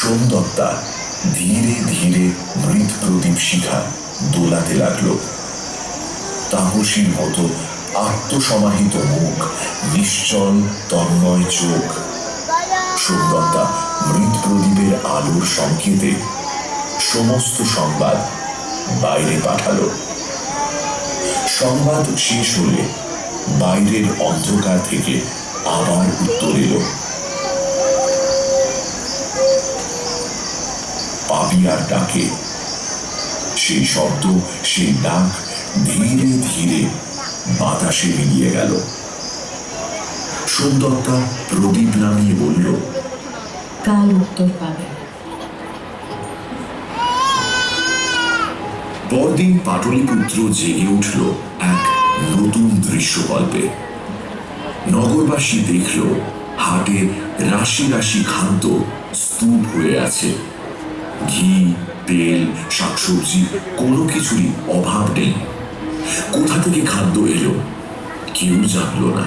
সুন্দরতা ধীরে ধীরে মৃত প্রদীপ শিখা দোলাতে লাগল। তাপসীর মতো আত্মসমাহিত মুখ, নিশ্চল তন্ময় চোখ। সোমদত্তা মৃত প্রদীপের আলোর সংকেতে সমস্ত সংবাদ বাইরে পাঠালো। সংবাদ শেষ হলে বাইরের অন্ধকার থেকে আবার উত্তর এলো। পাপিয়ার ডাকে। সেই শব্দ সেই ডাক ধীরে ধীরে বাতাসে মিলিয়ে গেল। সুন্দরতা প্রদীপ নামিয়ে বলল কাল উত্তর পাবে? পরদিন পাটলিপুত্র জেগে উঠল এক নতুন দৃশ্যকল্পে। নগরবাসী দেখল হাটে রাশি রাশি খাদ্য স্তূপ হয়ে আছে। ঘি, তেল, শাকসবজি, কোনো কিছুরই অভাব নেই। কোথা থেকে খাদ্য এলো? কেউ জানলো না।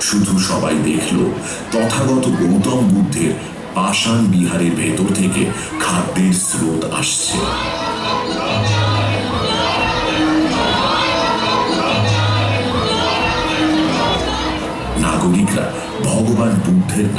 শুধু সবাই দেখল, তথাগত গৌতম বুদ্ধের পাষাণ বিহারের ভেতর থেকে খাদ্যের স্রোত আসছে। নাগরিকরা ভগবান বুদ্ধের নাম